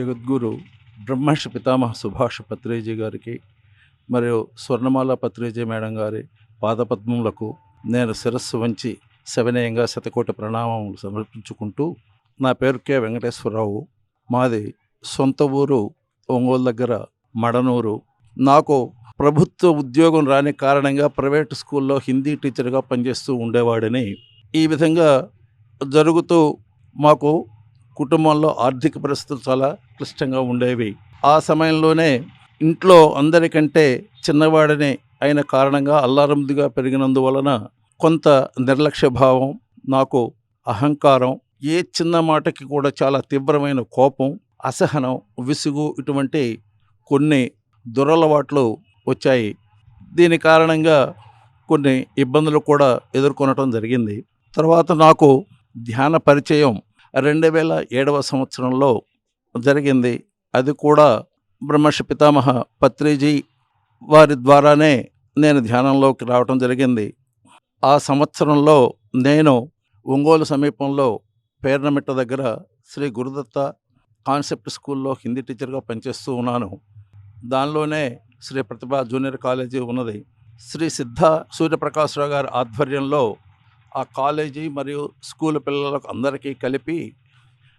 జగద్గురు బ్రహ్మర్షి పితామహ సుభాష్ పత్రేజీ గారికి మరియు స్వర్ణమాల పత్రేజీ మేడం గారి పాదపద్మములకు నేను శిరస్సు వంచి సవినయంగా శతకోటి ప్రణామములు సమర్పించుకుంటూ నా పేరు కె. వెంకటేశ్వరరావు. మాది సొంత ఊరు ఒంగోలు దగ్గర మడనూరు. నాకు ప్రభుత్వ ఉద్యోగం రాని కారణంగా ప్రైవేట్ స్కూల్లో హిందీ టీచర్గా పనిచేస్తూ ఉండేవాడిని. ఈ విధంగా జరుగుతూ మాకు కుటుంబంలో ఆర్థిక పరిస్థితులు చాలా క్లిష్టంగా ఉండేవి. ఆ సమయంలోనే ఇంట్లో అందరికంటే చిన్నవాడనే అయిన కారణంగా అల్లారముదిగా పెరిగినందువలన కొంత నిర్లక్ష్య భావం నాకు అహంకారం ఏ చిన్న మాటకి కూడా చాలా తీవ్రమైన కోపం అసహనం విసుగు ఇటువంటి కొన్ని దురలవాట్లు వచ్చాయి. దీని కారణంగా కొన్ని ఇబ్బందులు కూడా ఎదుర్కొనటం జరిగింది. తర్వాత నాకు ధ్యాన పరిచయం రెండు వేల ఏడవ సంవత్సరంలో జరిగింది. అది కూడా బ్రహ్మర్షి పితామహ పత్రిజీ వారి ద్వారానే నేను ధ్యానంలోకి రావటం జరిగింది. ఆ సంవత్సరంలో నేను ఒంగోలు సమీపంలో పేర్నమిట్ట దగ్గర శ్రీ గురుదత్త కాన్సెప్ట్ స్కూల్లో హిందీ టీచర్గా పనిచేస్తూ ఉన్నాను. దానిలోనే శ్రీ ప్రతిభ జూనియర్ కాలేజీ ఉన్నది. శ్రీ సిద్ధ సూర్యప్రకాశ్రావు గారి ఆధ్వర్యంలో ఆ కాలేజీ మరియు స్కూల్ పిల్లలకు అందరికీ కలిపి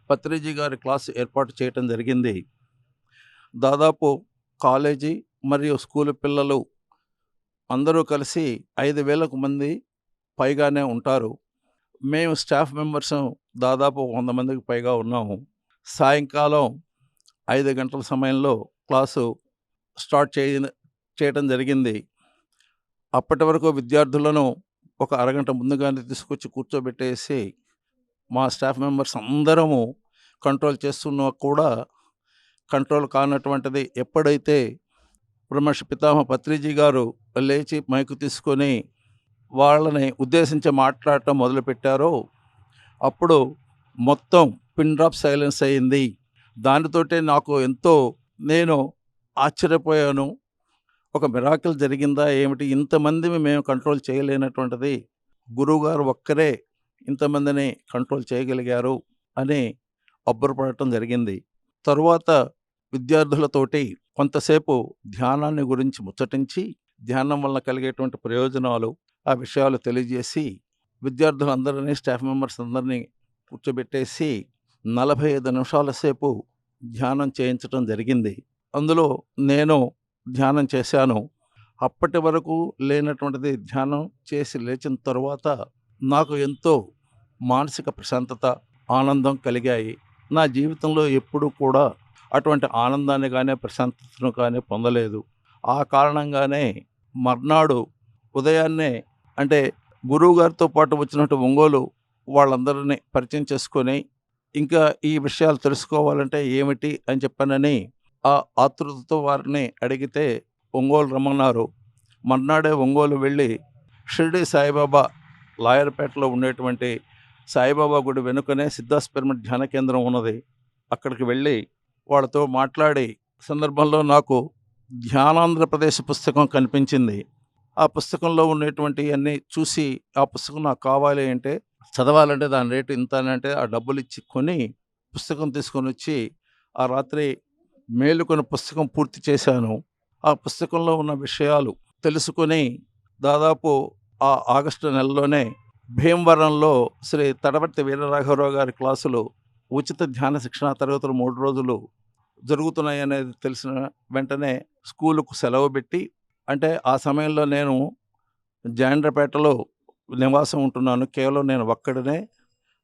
పత్రిజీ గారి క్లాస్ ఏర్పాటు చేయటం జరిగింది. దాదాపు కాలేజీ మరియు స్కూల్ పిల్లలు అందరూ కలిసి ఐదు వేలకు మంది పైగానే ఉంటారు. మేము స్టాఫ్ మెంబర్స్ దాదాపు వంద మందికి పైగా ఉన్నాము. సాయంకాలం ఐదు గంటల సమయంలో క్లాసు స్టార్ట్ చేయ చేయటం జరిగింది. అప్పటి వరకు విద్యార్థులను ఒక అరగంట ముందుగానే తీసుకొచ్చి కూర్చోబెట్టేసి మా స్టాఫ్ మెంబర్స్ అందరము కంట్రోల్ చేస్తున్నా కూడా కంట్రోల్ కానటువంటిది ఎప్పుడైతే బ్రహ్మర్షి పితామహ పత్రిజీ గారు లేచి మైకు తీసుకొని వాళ్ళని ఉద్దేశించి మాట్లాడటం మొదలుపెట్టారో అప్పుడు మొత్తం పిన్ డ్రాప్ సైలెన్స్ అయింది. దానితోటే నాకు ఎంతో నేను ఆశ్చర్యపోయాను. ఒక మిరాకిల్ జరిగిందా ఏమిటి? ఇంతమంది మేము కంట్రోల్ చేయలేనటువంటిది. గురువుగారు ఒక్కరే ఇంతమందిని కంట్రోల్ చేయగలిగారు అని అబ్బురపడటం జరిగింది. తరువాత విద్యార్థులతోటి కొంతసేపు ధ్యానాన్ని గురించి ముచ్చటించి ధ్యానం వల్ల కలిగేటువంటి ప్రయోజనాలు ఆ విషయాలు తెలియజేసి విద్యార్థులందరినీ స్టాఫ్ మెంబర్స్ అందరినీ కూర్చోబెట్టేసి నలభై ఐదు నిమిషాల సేపు ధ్యానం చేయించడం జరిగింది. అందులో నేను ధ్యానం చేశాను. అప్పటి వరకు లేనటువంటిది ధ్యానం చేసి లేచిన తరువాత నాకు ఎంతో మానసిక ప్రశాంతత ఆనందం కలిగాయి. నా జీవితంలో ఎప్పుడూ కూడా అటువంటి ఆనందాన్ని కానీ ప్రశాంతతను కానీ పొందలేదు. ఆ కారణంగానే మర్నాడు ఉదయాన్నే అంటే గురువు గారితో పాటు వచ్చినట్టు ఒంగోలు వాళ్ళందరినీ పరిచయం చేసుకొని ఇంకా ఈ విషయాలు తెలుసుకోవాలంటే ఏమిటి? అని చెప్పానని ఆ ఆతృతతో వారిని అడిగితే ఒంగోలు రమ్మన్నారు. మర్నాడే ఒంగోలు వెళ్ళి షిర్డి సాయిబాబా లాయర్పేటలో ఉండేటువంటి సాయిబాబా గుడి వెనుకనే సిద్ధాస్పెర్మిట్ ధ్యాన కేంద్రం ఉన్నది. అక్కడికి వెళ్ళి వాళ్ళతో మాట్లాడి సందర్భంలో నాకు ధ్యానాంధ్రప్రదేశ్ పుస్తకం కనిపించింది. ఆ పుస్తకంలో ఉన్నటువంటి అన్నీ చూసి ఆ పుస్తకం నాకు కావాలి అంటే చదవాలంటే దాని రేటు ఇంత అని అంటే ఆ డబ్బులు ఇచ్చి కొని పుస్తకం తీసుకొని వచ్చి ఆ రాత్రి మేలుకొని పుస్తకం పూర్తి చేశాను. ఆ పుస్తకంలో ఉన్న విషయాలు తెలుసుకొని దాదాపు ఆ ఆగస్టు నెలలోనే భీమవరంలో శ్రీ తడవర్తి వీరరాఘవరావు గారి క్లాసులు ఉచిత ధ్యాన శిక్షణ తరగతులు మూడు రోజులు జరుగుతున్నాయి అనేది తెలిసిన వెంటనే స్కూలుకు సెలవు పెట్టి అంటే ఆ సమయంలో నేను జాండ్రపేటలో నివాసం ఉంటున్నాను. కేవలం నేను ఒక్కడనే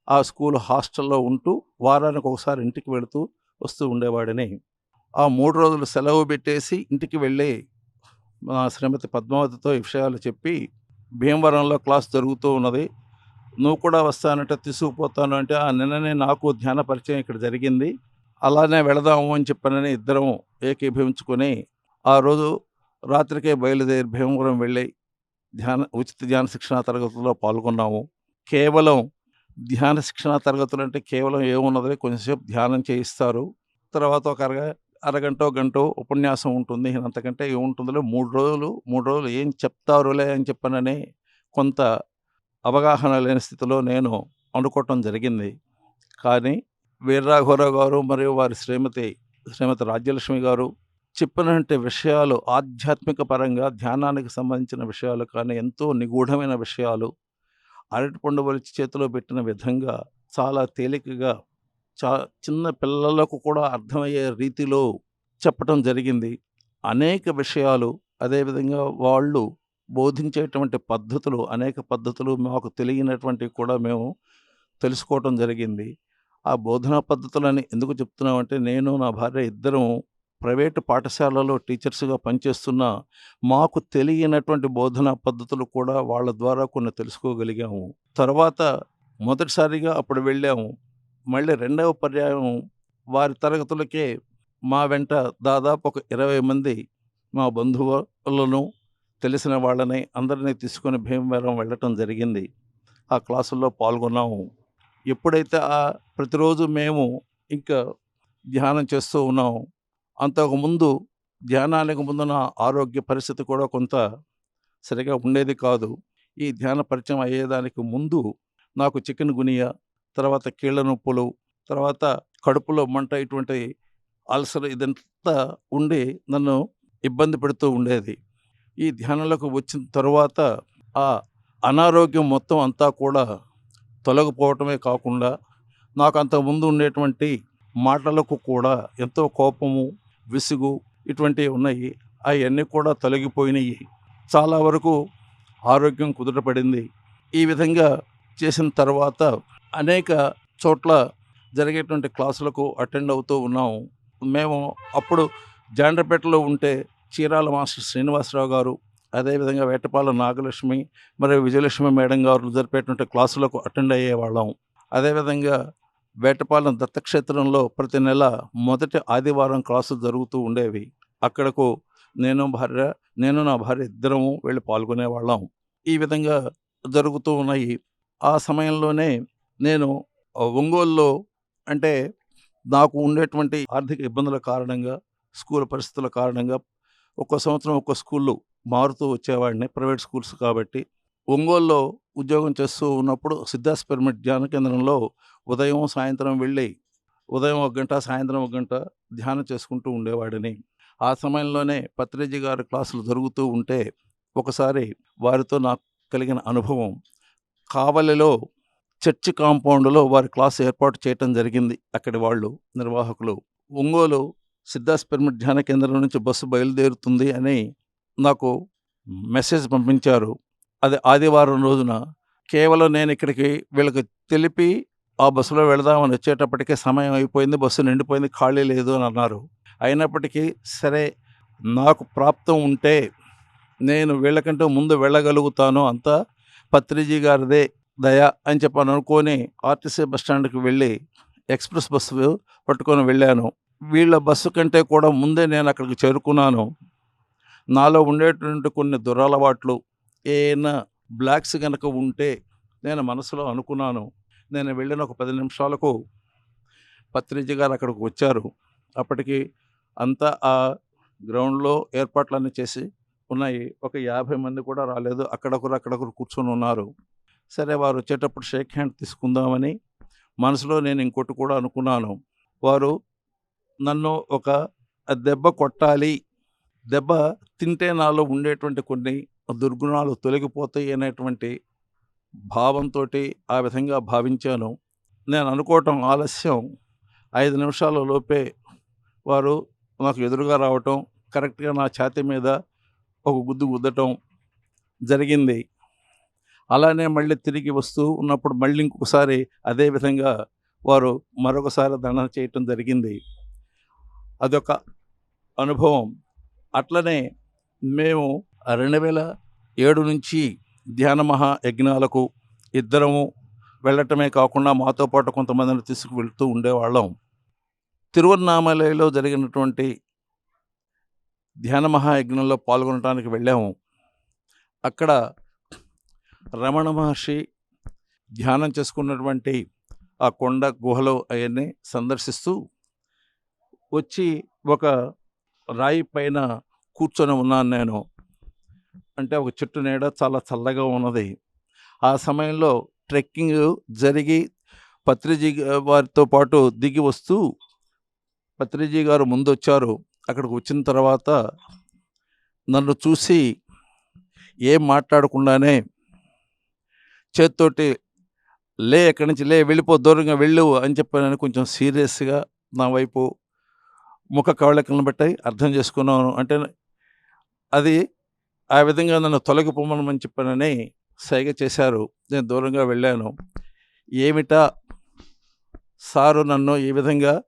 ఆ స్కూల్ హాస్టల్లో ఉంటూ వారానికి ఒకసారి ఇంటికి వెళుతూ వస్తూ ఉండేవాడిని. ఆ మూడు రోజులు సెలవు పెట్టేసి ఇంటికి వెళ్ళి మా శ్రీమతి పద్మావతితో ఈ విషయాలు చెప్పి భీమవరంలో క్లాస్ జరుగుతూ ఉన్నది. నువ్వు కూడా వస్తానంటే తీసుకుపోతాను అంటే ఆ నిన్ననే నాకు ధ్యాన పరిచయం ఇక్కడ జరిగింది. అలానే వెళదాము అని చెప్పనని ఇద్దరం ఏకీభవించుకొని ఆ రోజు రాత్రికే బయలుదేరి భీమవరం వెళ్ళి ధ్యాన ఉచిత ధ్యాన శిక్షణ తరగతుల్లో పాల్గొన్నాము. కేవలం ధ్యాన శిక్షణ తరగతులు అంటే కేవలం ఏమున్నది కొంచెంసేపు ధ్యానం చేయిస్తారు. తర్వాత ఒక అరగంటో గంటో ఉపన్యాసం ఉంటుంది. అంతకంటే ఏముంటుందో మూడు రోజులు మూడు రోజులు ఏం చెప్తారులే అని చెప్పనని కొంత అవగాహన లేని స్థితిలో నేను అనుకోవటం జరిగింది. కానీ వీర్రాఘవరావు గారు మరియు వారి శ్రీమతి శ్రీమతి రాజ్యలక్ష్మి గారు చెప్పినటువంటి విషయాలు ఆధ్యాత్మిక పరంగా ధ్యానానికి సంబంధించిన విషయాలు కానీ ఎంతో నిగూఢమైన విషయాలు అరటిపండు వలిచి చేతిలో పెట్టిన విధంగా చాలా తేలికగా చా చిన్న పిల్లలకు కూడా అర్థమయ్యే రీతిలో చెప్పటం జరిగింది. అనేక విషయాలు అదేవిధంగా వాళ్ళు బోధించేటువంటి పద్ధతులు అనేక పద్ధతులు మాకు తెలియనటువంటివి కూడా మేము తెలుసుకోవటం జరిగింది. ఆ బోధనా పద్ధతులని ఎందుకు చెప్తున్నామంటే నేను నా భార్య ఇద్దరం ప్రైవేటు పాఠశాలలో టీచర్స్గా పనిచేస్తున్న మాకు తెలియనటువంటి బోధనా పద్ధతులు కూడా వాళ్ళ ద్వారా కొన్ని తెలుసుకోగలిగాము. తర్వాత మొదటిసారిగా అప్పుడు వెళ్ళాము. మళ్ళీ రెండవ పర్యాయం వారి తరగతులకే మా వెంట దాదాపు ఒక ఇరవై మంది మా బంధువులను తెలిసిన వాళ్ళని అందరినీ తీసుకొని భీమవరం వెళ్ళటం జరిగింది. ఆ క్లాసుల్లో పాల్గొన్నాము. ఎప్పుడైతే ఆ ప్రతిరోజు మేము ఇంకా ధ్యానం చేస్తూ ఉన్నాము అంతకుముందు ధ్యానానికి ముందు నా ఆరోగ్య పరిస్థితి కూడా కొంత సరిగా ఉండేది కాదు. ఈ ధ్యాన పరిచయం అయ్యేదానికి ముందు నాకు చికెన్ గునియా తర్వాత కీళ్ళ నొప్పులు తర్వాత కడుపులో మంట ఇటువంటి అల్సర్ ఇదంతా ఉండి నన్ను ఇబ్బంది పెడుతూ ఉండేది. ఈ ధ్యానంలోకి వచ్చిన తర్వాత ఆ అనారోగ్యం మొత్తం అంతా కూడా తొలగిపోవటమే కాకుండా నాకు అంతకుముందు ఉండేటువంటి మాటలకు కూడా ఎంతో కోపము విసుగు ఇటువంటివి ఉన్నాయి. అవన్నీ కూడా తొలగిపోయినాయి. చాలా వరకు ఆరోగ్యం కుదుటపడింది ఈ విధంగా చేసిన తర్వాత అనేక చోట్ల జరిగేటువంటి క్లాసులకు అటెండ్ అవుతూ ఉన్నాము. మేము అప్పుడు జాండ్రపేటలో ఉంటే చీరాల మాస్టర్ శ్రీనివాసరావు గారు అదేవిధంగా వేటపాల నాగలక్ష్మి మరియు విజయలక్ష్మి మేడం గారు జరిపేటువంటి క్లాసులకు అటెండ్ అయ్యేవాళ్ళం అదేవిధంగా వేటపాలెం దత్తక్షేత్రంలో ప్రతి నెల మొదటి ఆదివారం క్లాసులు జరుగుతూ ఉండేవి. అక్కడకు నేను భార్య నేను నా భార్య ఇద్దరము వెళ్ళి పాల్గొనేవాళ్ళం. ఈ విధంగా జరుగుతూ ఉన్నాయి. ఆ సమయంలోనే నేను ఒంగోలులో అంటే నాకు ఉండేటువంటి ఆర్థిక ఇబ్బందుల కారణంగా స్కూల్ పరిస్థితుల కారణంగా ఒక్కో సంవత్సరం ఒక్కో స్కూళ్ళు మారుతూ వచ్చేవాడిని ప్రైవేట్ స్కూల్స్ కాబట్టి. ఒంగోలులో ఉద్యోగం చేస్తూ ఉన్నప్పుడు సిద్ధార్థ పిరమిడ్ ధ్యాన కేంద్రంలో ఉదయం సాయంత్రం వెళ్ళి ఉదయం ఒక గంట సాయంత్రం ఒక గంట ధ్యానం చేసుకుంటూ ఉండేవాడిని. ఆ సమయంలోనే పత్రిజీ గారి క్లాసులు జరుగుతూ ఉంటే ఒకసారి వారితో నాకు కలిగిన అనుభవం కావలిలో చర్చి కాంపౌండ్లో వారి క్లాస్ ఏర్పాటు చేయటం జరిగింది. అక్కడి వాళ్ళు నిర్వాహకులు. ఒంగోలు సిద్ధాస్ పిరమిడ్ ధ్యాన కేంద్రం నుంచి బస్సు బయలుదేరుతుంది అని నాకు మెసేజ్ పంపించారు. అది ఆదివారం రోజున. కేవలం నేను ఇక్కడికి వీళ్ళకి తెలిపి ఆ బస్సులో వెళదామని వచ్చేటప్పటికే సమయం అయిపోయింది. బస్సు నిండిపోయింది. ఖాళీ లేదు అని అన్నారు. అయినప్పటికీ సరే నాకు ప్రాప్తం ఉంటే నేను వీళ్ళకంటే ముందు వెళ్ళగలుగుతాను. అంతా పత్రిజీ గారిదే దయ అని చెప్పని అనుకొని ఆర్టీసీ బస్ స్టాండ్కి వెళ్ళి ఎక్స్ప్రెస్ బస్సు పట్టుకొని వెళ్ళాను. వీళ్ళ బస్సు కంటే కూడా ముందే నేను అక్కడికి చేరుకున్నాను. నాలో ఉండేటువంటి కొన్ని దురలవాట్లు ఏమైనా బ్లాక్స్ కనుక ఉంటే నేను మనసులో అనుకున్నాను. నేను వెళ్ళిన ఒక పది నిమిషాలకు పత్రిజీ గారు అక్కడికి వచ్చారు. అప్పటికి అంతా ఆ గ్రౌండ్లో ఏర్పాట్లన్నీ చేసి ఉన్నాయి. ఒక యాభై మంది కూడా రాలేదు. అక్కడొకరు అక్కడొకరు కూర్చొని ఉన్నారు. సరే వారు వచ్చేటప్పుడు షేక్ హ్యాండ్ తీసుకుందామని మనసులో నేను ఇంకోటి కూడా అనుకున్నాను. వారు నన్ను ఒక దెబ్బ కొట్టాలి. దెబ్బ తింటే నాలో ఉండేటువంటి కొన్ని దుర్గుణాలు తొలగిపోతాయి అనేటువంటి భావంతో ఆ విధంగా భావించాను. నేను అనుకోవటం ఆలస్యం. ఐదు నిమిషాల లోపే వారు నాకు ఎదురుగా రావటం కరెక్ట్గా నా ఛాతి మీద ఒక గుద్దు గుద్దటం జరిగింది. అలానే మళ్ళీ తిరిగి వస్తూ ఉన్నప్పుడు మళ్ళీ ఇంకొకసారి అదే విధంగా వారు మరొకసారి దండన చేయటం జరిగింది. అదొక అనుభవం. అట్లనే మేము రెండు వేల ఏడు నుంచి ధ్యాన మహా యజ్ఞాలకు ఇద్దరము వెళ్ళటమే కాకుండా మాతో పాటు కొంతమందిని తీసుకువెళ్తూ ఉండేవాళ్ళం. తిరువన్నామలలో జరిగినటువంటి ధ్యాన మహాయజ్ఞంలో పాల్గొనడానికి వెళ్ళాము. అక్కడ రమణ మహర్షి ధ్యానం చేసుకున్నటువంటి ఆ కొండ గుహలో అవన్నీ సందర్శిస్తూ వచ్చి ఒక రాయి పైన కూర్చొని ఉన్నాను నేను. అంటే ఒక చెట్టు నీడ చాలా చల్లగా ఉన్నది. ఆ సమయంలో ట్రెక్కింగ్ జరిగి పత్రిజీ వారితో పాటు దిగి వస్తూ పత్రిజీ గారు ముందు వచ్చారు అక్కడికి వచ్చిన తర్వాత నన్ను చూసి ఏం మాట్లాడకుండానే చేత్తోటి లే ఎక్కడి నుంచి లే వెళ్ళిపో దూరంగా వెళ్ళు అని చెప్పానని కొంచెం సీరియస్గా నా వైపు ముఖ కవళికలను బట్టి అర్థం చేసుకున్నాను. అంటే అది ఆ విధంగా నన్ను తొలగిపోమని చెప్పానని సైగ చేశారు. నేను దూరంగా వెళ్ళాను. ఏమిటా? సారు నన్ను ఈ విధంగా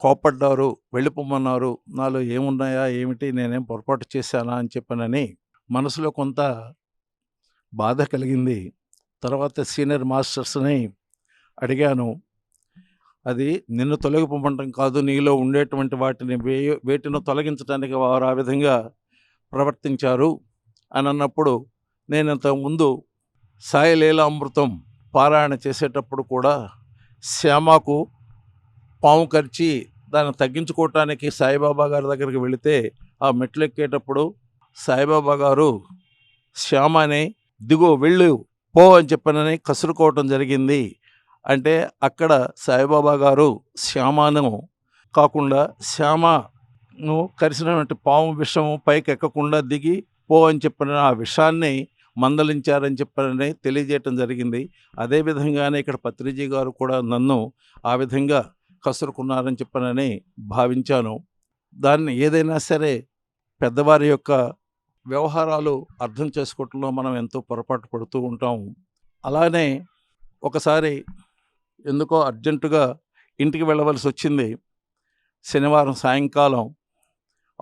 కోపడ్డారు వెళ్ళిపోమన్నారు నాలో ఏమున్నాయా? ఏమిటి? నేనేం పొరపాటు చేశానా? అని చెప్పానని మనసులో కొంత బాధ కలిగింది. తర్వాత సీనియర్ మాస్టర్స్ని అడిగాను. అది నిన్ను తొలగిపోమంటం కాదు. నీలో ఉండేటువంటి వాటిని వే వేటిని తొలగించడానికి వారు ఆ విధంగా ప్రవర్తించారు అని అన్నప్పుడు నేను ఇంతకుముందు సాయలీలామృతం పారాయణ చేసేటప్పుడు కూడా శ్యామకు పాము కరిచి దాన్ని తగ్గించుకోవటానికి సాయిబాబా గారి దగ్గరికి వెళితే ఆ మెట్లు ఎక్కేటప్పుడు సాయిబాబా గారు శ్యామని దిగో వెళ్ళు పో అని చెప్పనని కసురుకోవటం జరిగింది. అంటే అక్కడ సాయిబాబా గారు శ్యామను కాకుండా శ్యామను కరిసినటువంటి పాము విషము పైకి ఎక్కకుండా దిగి పో అని చెప్పిన ఆ విషాన్ని మందలించారని చెప్పారని తెలియజేయటం జరిగింది. అదేవిధంగానే ఇక్కడ పత్రిజీ గారు కూడా నన్ను ఆ విధంగా కసురుకున్నారని చెప్పనని భావించాను. దాన్ని ఏదైనా సరే పెద్దవారి యొక్క వ్యవహారాలు అర్థం చేసుకోవటంలో మనం ఎంతో పొరపాటు పడుతూ ఉంటాం. అలానే ఒకసారి ఎందుకో అర్జెంటుగా ఇంటికి వెళ్ళవలసి వచ్చింది. శనివారం సాయంకాలం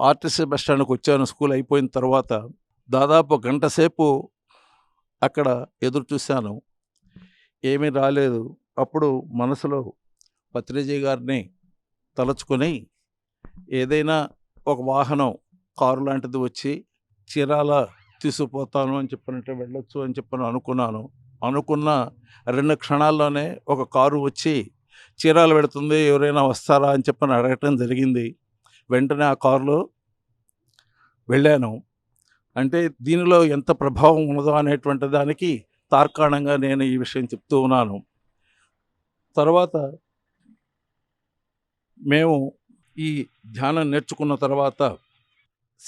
ఆర్టీసీ బస్ స్టాండ్కి వచ్చాను. స్కూల్ అయిపోయిన తర్వాత దాదాపు గంట సేపు అక్కడ ఎదురు చూశాను. ఏమీ రాలేదు. అప్పుడు మనసులో పత్రిజీ గారిని తలుచుకొని ఏదైనా ఒక వాహనం కారు లాంటిది వచ్చి చీరాల తీసుకుపోతాను అని చెప్పినట్టు వెళ్ళొచ్చు అని చెప్పని అనుకున్నాను. అనుకున్న రెండు క్షణాల్లోనే ఒక కారు వచ్చి చీరాలు పెడుతుంది ఎవరైనా వస్తారా అని చెప్పని అడగటం జరిగింది. వెంటనే ఆ కారులో వెళ్ళాను. అంటే దీనిలో ఎంత ప్రభావం ఉన్నదో అనేటువంటి దానికి తార్కాణంగా నేను ఈ విషయం చెప్తూ ఉన్నాను. తర్వాత మేము ఈ ధ్యానం నేర్చుకున్న తర్వాత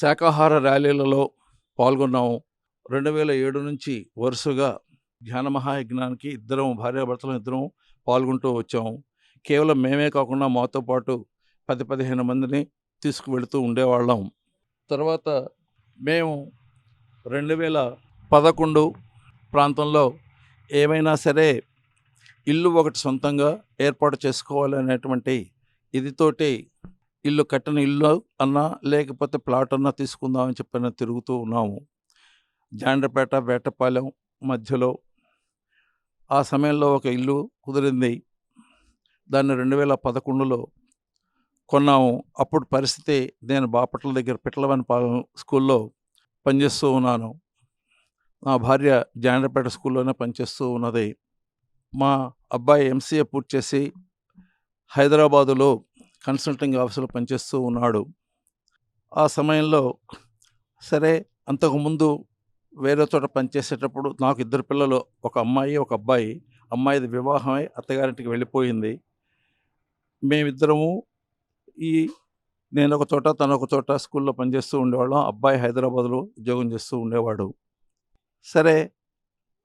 శాకాహార ర్యాలీలలో పాల్గొన్నాము. రెండు వేల ఏడు నుంచి వరుసగా ధ్యాన మహాయజ్ఞానికి ఇద్దరం భార్యాభర్తలు ఇద్దరం పాల్గొంటూ వచ్చాము. కేవలం మేమే కాకుండా మాతో పాటు పది పదిహేను మందిని తీసుకువెళుతూ ఉండేవాళ్ళం. తర్వాత మేము రెండు వేల పదకొండు ప్రాంతంలో ఏమైనా సరే ఇల్లు ఒకటి సొంతంగా ఏర్పాటు చేసుకోవాలనేటువంటి ఇదితోటి ఇల్లు కట్టిన ఇల్లు అన్నా లేకపోతే ప్లాట్ అన్నా తీసుకుందామని చెప్పిన తిరుగుతూ ఉన్నాము. జాండ్రపేట వేటపాలెం మధ్యలో ఆ సమయంలో ఒక ఇల్లు కుదిరింది. దాన్ని రెండు వేల పదకొండులో కొన్నాము. అప్పుడు పరిస్థితి నేను బాపట్ల దగ్గర పిట్లవనిపాలెం స్కూల్లో పనిచేస్తూ ఉన్నాను. నా భార్య జాండ్రపేట స్కూల్లోనే పనిచేస్తూ ఉన్నది. మా అబ్బాయి ఎంసీఏ పూర్తి చేసి హైదరాబాదులో కన్సల్టింగ్ ఆఫీసులో పనిచేస్తూ ఉన్నాడు. ఆ సమయంలో సరే అంతకుముందు వేరే చోట పనిచేసేటప్పుడు నాకు ఇద్దరు పిల్లలు ఒక అమ్మాయి ఒక అబ్బాయి. అమ్మాయిది వివాహమై అత్తగారింటికి వెళ్ళిపోయింది. మేమిద్దరము ఈ నేను ఒక చోట తను ఒక చోట స్కూల్లో పనిచేస్తూ ఉండేవాళ్ళం. అబ్బాయి హైదరాబాద్లో ఉద్యోగం చేస్తూ ఉండేవాడు. సరే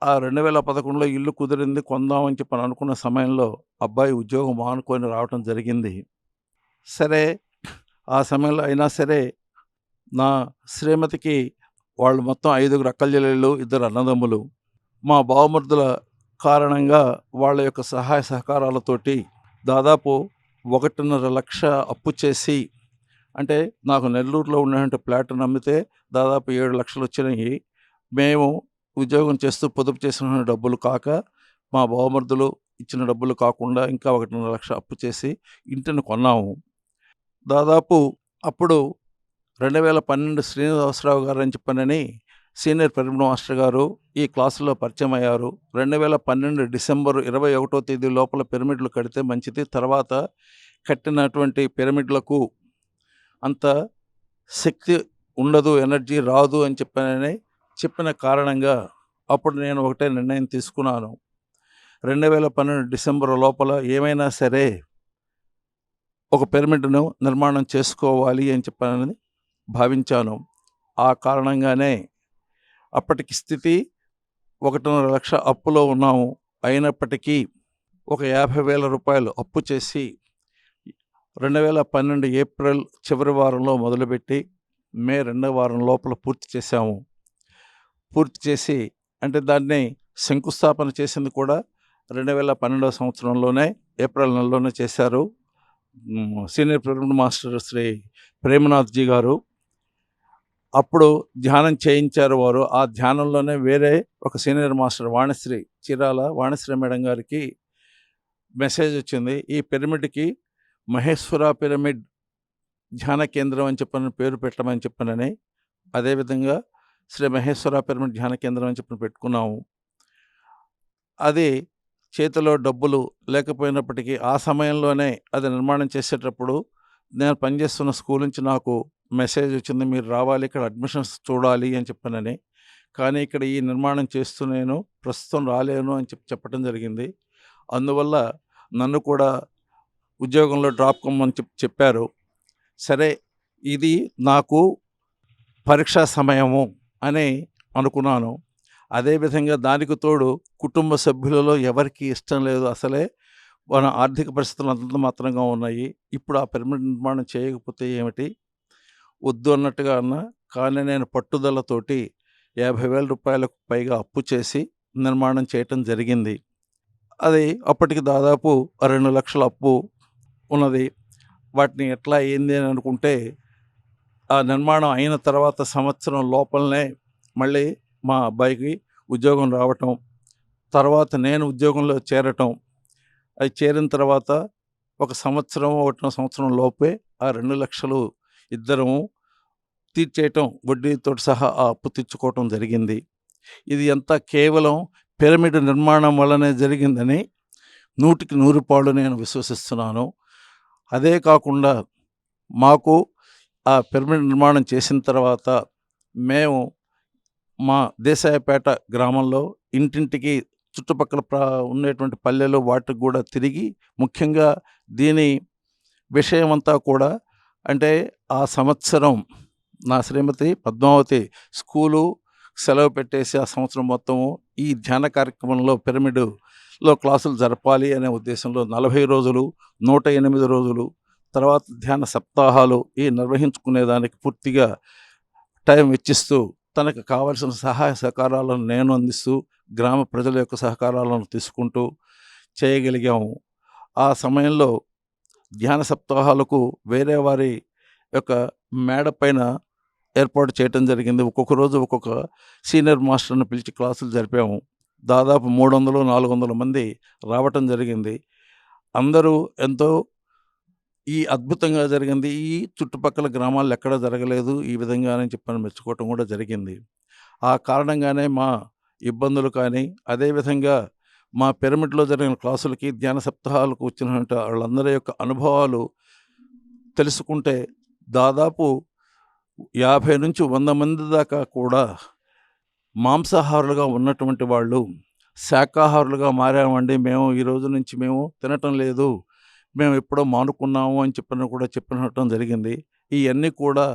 ఆ రెండు వేల పదకొండులో ఇల్లు కుదిరింది కొందామని చెప్పి అనుకున్న సమయంలో అబ్బాయి ఉద్యోగం మానుకొని రావటం జరిగింది. సరే ఆ సమయంలో అయినా సరే నా శ్రీమతికి వాళ్ళు మొత్తం ఐదుగురు అక్కల్జల్లు ఇద్దరు అన్నదమ్ములు. మా బావమరుదుల కారణంగా వాళ్ళ యొక్క సహాయ సహకారాలతోటి దాదాపు ఒకటిన్నర లక్ష అప్పు చేసి అంటే నాకు నెల్లూరులో ఉన్నటువంటి ప్లాట్ను అమ్మితే దాదాపు ఏడు లక్షలు వచ్చినాయి మేము ఉద్యోగం చేస్తూ పొదుపు చేసిన డబ్బులు కాక మా బావమరుదులు ఇచ్చిన డబ్బులు కాకుండా ఇంకా ఒకటిన్నర లక్ష అప్పు చేసి ఇంటిని కొన్నాము. దాదాపు అప్పుడు రెండు వేల పన్నెండు శ్రీనివాసరావు గారు అని చెప్పనని సీనియర్ పిరమిడ్ మాస్టర్ గారు ఈ క్లాసులో పరిచయం అయ్యారు. రెండు వేల పన్నెండు డిసెంబర్ ఇరవై ఒకటో తేదీ లోపల పిరమిడ్లు కడితే మంచిది. తర్వాత కట్టినటువంటి పిరమిడ్లకు అంత శక్తి ఉండదు ఎనర్జీ రాదు అని చెప్పానని చెప్పిన కారణంగా అప్పుడు నేను ఒకటే నిర్ణయం తీసుకున్నాను. రెండు వేల పన్నెండు డిసెంబర్ లోపల ఏమైనా సరే ఒక పిరమిడ్ను నిర్మాణం చేసుకోవాలి అని చెప్పానని భావించాను. ఆ కారణంగానే అప్పటికి స్థితి ఒకటిన్నర లక్ష అప్పులో ఉన్నాము. అయినప్పటికీ ఒక యాభై వేల రూపాయలు అప్పు చేసి రెండు వేల పన్నెండు ఏప్రిల్ చివరి వారంలో మొదలుపెట్టి మే రెండవ వారం లోపల పూర్తి చేశాము. పూర్తి చేసి అంటే దాన్ని శంకుస్థాపన చేసింది కూడా రెండు వేల పన్నెండవ సంవత్సరంలోనే ఏప్రిల్ నెలలోనే చేశారు. Senior pyramid master Shri Premnathji గారు. అప్పుడు ధ్యానం చేయించారు వారు. ఆ ధ్యానంలోనే వేరే ఒక senior master Vanisri Chirala Vanisri madam గారికి మెసేజ్ వచ్చింది. ఈ పిరమిడ్కి మహేశ్వర పిరమిడ్ ధ్యాన కేంద్రం అని చెప్పని పేరు పెట్టమని చెప్పనని. అదేవిధంగా శ్రీ మహేశ్వర పిరమిడ్ ధ్యాన కేంద్రం అని చెప్పి పెట్టుకున్నాము. అది చేతిలో డబ్బులు లేకపోయినప్పటికీ ఆ సమయంలోనే అది నిర్మాణం చేసేటప్పుడు నేను పనిచేస్తున్న స్కూల్ నుంచి నాకు మెసేజ్ వచ్చింది మీరు రావాలి ఇక్కడ అడ్మిషన్స్ చూడాలి అని చెప్పానని. కానీ ఇక్కడ ఈ నిర్మాణం చేస్తూ నేను ప్రస్తుతం రాలేను అని చెప్పి చెప్పడం జరిగింది. అందువల్ల నన్ను కూడా ఉద్యోగంలో డ్రాప్ కమ్మని చెప్పి చెప్పారు. సరే ఇది నాకు పరీక్షా సమయము. అని అనుకున్నాను. అదేవిధంగా దానికి తోడు కుటుంబ సభ్యులలో ఎవరికి ఇష్టం లేదు అసలే. మన ఆర్థిక పరిస్థితులు అంత మాత్రంగా ఉన్నాయి. ఇప్పుడు ఆ పిరమిడ్ నిర్మాణం చేయకపోతే ఏమిటి? వద్దు అన్నట్టుగా అన్నా కానీ నేను పట్టుదలతోటి యాభై వేల రూపాయలకు పైగా అప్పు చేసి నిర్మాణం చేయటం జరిగింది. అది అప్పటికి దాదాపు రెండు లక్షల అప్పు ఉన్నది. వాటిని ఎట్లా అయింది అని అనుకుంటే ఆ నిర్మాణం అయిన తర్వాత సంవత్సరం లోపలనే మళ్ళీ మా అబ్బాయికి ఉద్యోగం రావటం తర్వాత నేను ఉద్యోగంలో చేరటం అది చేరిన తర్వాత ఒక సంవత్సరం ఒకటిన సంవత్సరం లోపే ఆ రెండు లక్షలు ఇద్దరము తీర్చేయటం వడ్డీతో సహా ఆ అప్పు తెచ్చుకోవటం జరిగింది. ఇది అంతా కేవలం పిరమిడ్ నిర్మాణం వల్లనే జరిగిందని నూటికి నూరు పాళ్ళు నేను విశ్వసిస్తున్నాను. అదే కాకుండా మాకు ఆ పిరమిడ్ నిర్మాణం చేసిన తర్వాత మేము మా దేశాయపేట గ్రామంలో ఇంటింటికి చుట్టుపక్కల ఉండేటువంటి పల్లెలు వాటికి కూడా తిరిగి ముఖ్యంగా దీని విషయమంతా కూడా అంటే ఆ సంవత్సరం నా శ్రీమతి పద్మావతి స్కూలు సెలవు పెట్టేసి ఆ సంవత్సరం మొత్తము ఈ ధ్యాన కార్యక్రమంలో పిరమిడ్లో క్లాసులు జరపాలి అనే ఉద్దేశంలో నలభై రోజులు నూట ఎనిమిది రోజులు తర్వాత ధ్యాన సప్తాహాలు ఈ నిర్వహించుకునేదానికి పూర్తిగా టైం వెచ్చిస్తూ తనకు కావలసిన సహాయ సహకారాలను నేను అందిస్తూ గ్రామ ప్రజల యొక్క సహకారాలను తీసుకుంటూ చేయగలిగాము. ఆ సమయంలో ధ్యాన సప్తాహాలకు వేరే వారి యొక్క మేడ పైన ఏర్పాటు చేయటం జరిగింది. ఒక్కొక్క రోజు ఒక్కొక్క సీనియర్ మాస్టర్ను పిలిచి క్లాసులు జరిపాము. దాదాపు మూడు వందలు నాలుగు వందల మంది రావటం జరిగింది. అందరూ ఎంతో ఈ అద్భుతంగా జరిగింది. ఈ చుట్టుపక్కల గ్రామాల్లో ఎక్కడ జరగలేదు. ఈ విధంగా చెప్పని మెచ్చుకోవటం కూడా జరిగింది. ఆ కారణంగానే మా ఇబ్బందులు కానీ అదేవిధంగా మా పిరమిడ్లో జరిగిన క్లాసులకి ధ్యాన సప్తాహాలకు వచ్చినటువంటి వాళ్ళందరి యొక్క అనుభవాలు తెలుసుకుంటే దాదాపు యాభై నుంచి వంద మంది దాకా కూడా మాంసాహారులుగా ఉన్నటువంటి వాళ్ళు శాకాహారులుగా మారామండి. మేము ఈ రోజు నుంచి మేము తినటం లేదు. మేము ఎప్పుడో మానుకున్నాము అని చెప్పిన కూడా చెప్పినటం జరిగింది. ఇవన్నీ కూడా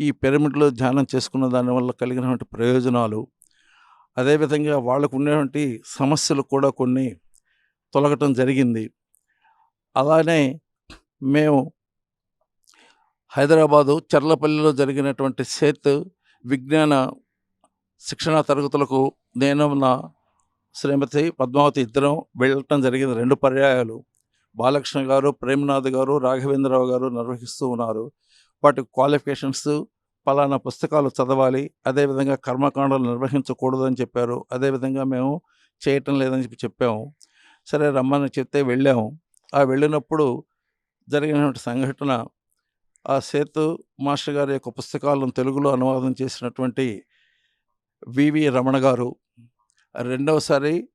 ఈ పిరమిడ్లో ధ్యానం చేసుకున్న దానివల్ల కలిగినటువంటి ప్రయోజనాలు. అదేవిధంగా వాళ్ళకు ఉండేటువంటి సమస్యలు కూడా కొన్ని తొలగటం జరిగింది. అలానే మేము హైదరాబాదు చర్లపల్లిలో జరిగినటువంటి సేత్ విజ్ఞాన శిక్షణా తరగతులకు నేను నా శ్రీమతి పద్మావతి ఇద్దరం వెళ్ళటం జరిగింది. రెండు పర్యాయాలు. బాలకృష్ణ గారు ప్రేమనాథ్ గారు రాఘవేంద్రరావు గారు నిర్వహిస్తూ ఉన్నారు. వాటి క్వాలిఫికేషన్స్ పలానా పుస్తకాలు చదవాలి అదేవిధంగా కర్మకాండలు నిర్వహించకూడదని చెప్పారు. అదేవిధంగా మేము చేయటం లేదని చెప్పి చెప్పాము. సరే రమ్మని చెప్తే వెళ్ళాము. ఆ వెళ్ళినప్పుడు జరిగినటువంటి సంఘటన ఆ సేతు మాస్టర్ గారి యొక్క పుస్తకాలను తెలుగులో అనువాదం చేసినటువంటి వివి రమణ గారు రెండవసారి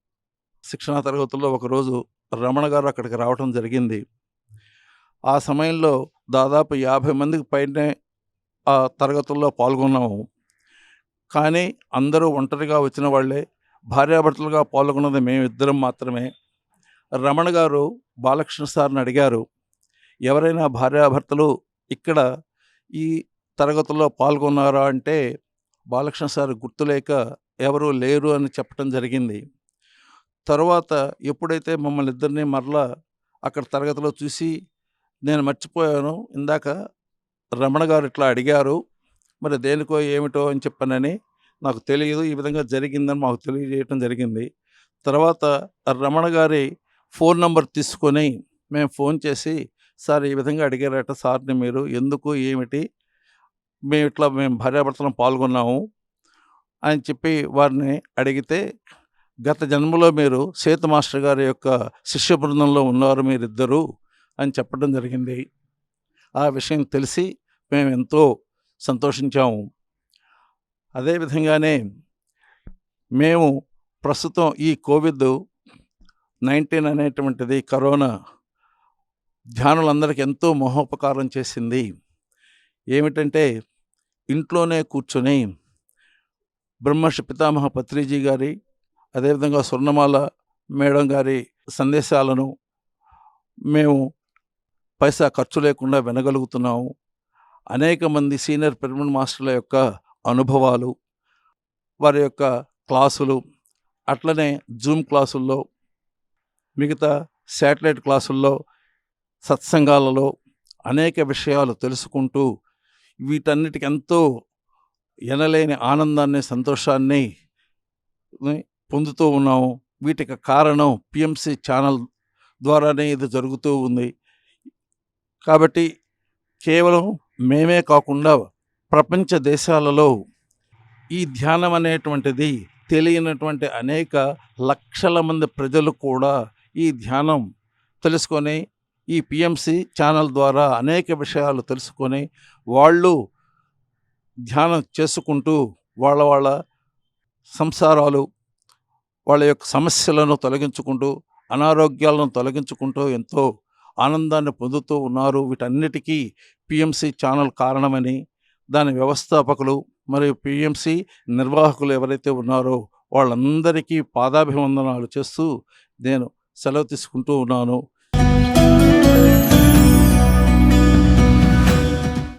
శిక్షణా తరగతుల్లో ఒకరోజు రమణ గారు అక్కడికి రావటం జరిగింది. ఆ సమయంలో దాదాపు యాభై మందికి పైనే ఆ తరగతుల్లో పాల్గొన్నాము. కానీ అందరూ ఒంటరిగా వచ్చిన వాళ్ళే భార్యాభర్తలుగా పాల్గొన్నది మేమిద్దరం మాత్రమే. రమణ గారు బాలకృష్ణ సార్ని అడిగారు ఎవరైనా భార్యాభర్తలు ఇక్కడ ఈ తరగతుల్లో పాల్గొన్నారా? అంటే బాలకృష్ణ సార్ గుర్తులేక ఎవరూ లేరు అని చెప్పడం జరిగింది. తర్వాత ఎప్పుడైతే మమ్మల్ని ఇద్దరిని మరలా అక్కడ తరగతిలో చూసి నేను మర్చిపోయాను ఇందాక రమణ గారు ఇట్లా అడిగారు మరి దేనికో ఏమిటో అని చెప్పానని నాకు తెలియదు ఈ విధంగా జరిగిందని మాకు తెలియజేయటం జరిగింది. తర్వాత రమణ గారి ఫోన్ నంబర్ తీసుకొని మేము ఫోన్ చేసి సార్ ఈ విధంగా అడిగారట సార్ని మీరు ఎందుకు ఏమిటి? మేము ఇట్లా మేము భార్యాభర్తలను పాల్గొన్నాము అని చెప్పి వారిని అడిగితే గత జన్మలో మీరు సేతు మాస్టర్ గారి యొక్క శిష్య బృందంలో ఉన్నారు మీరిద్దరూ అని చెప్పడం జరిగింది. ఆ విషయం తెలిసి మేము ఎంతో సంతోషించాము అదేవిధంగానే మేము ప్రస్తుతం ఈ కోవిడ్ నైన్టీన్ అనేటువంటిది కరోనా ధ్యానులందరికీ ఎంతో మహోపకారం చేసింది. ఏమిటంటే ఇంట్లోనే కూర్చొని బ్రహ్మర్షి పితామహ పత్రిజీ గారి అదేవిధంగా స్వర్ణమాల మేడం గారి సందేశాలను మేము పైసా ఖర్చు లేకుండా వినగలుగుతున్నాము. అనేక మంది సీనియర్ పెర్మనెంట్ మాస్టర్ల యొక్క అనుభవాలు వారి యొక్క క్లాసులు అట్లనే జూమ్ క్లాసుల్లో మిగతా శాటిలైట్ క్లాసుల్లో సత్సంగాలలో అనేక విషయాలు తెలుసుకుంటూ వీటన్నిటికి ఎంతో ఎనలేని ఆనందాన్ని సంతోషాన్ని పొందుతూ ఉన్నాము వీటికి కారణం పిఎంసి ఛానల్ ద్వారానే ఇది జరుగుతూ ఉంది. కాబట్టి కేవలం మేమే కాకుండా ప్రపంచ దేశాలలో ఈ ధ్యానం అనేటువంటిది తెలియనటువంటి అనేక లక్షల మంది ప్రజలు కూడా ఈ ధ్యానం తెలుసుకొని ఈ పిఎంసి ఛానల్ ద్వారా అనేక విషయాలు తెలుసుకొని వాళ్ళు ధ్యానం చేసుకుంటూ వాళ్ళ వాళ్ళ సంసారాలు వాళ్ళ యొక్క సమస్యలను తొలగించుకుంటూ అనారోగ్యాలను తొలగించుకుంటూ ఎంతో ఆనందాన్ని పొందుతూ ఉన్నారు. వీటన్నిటికీ పిఎంసి ఛానల్ కారణమని దాని వ్యవస్థాపకులు మరియు పిఎంసి నిర్వాహకులు ఎవరైతే ఉన్నారో వాళ్ళందరికీ పాదాభివందనాలు చేస్తూ నేను సెలవు తీసుకుంటూ ఉన్నాను.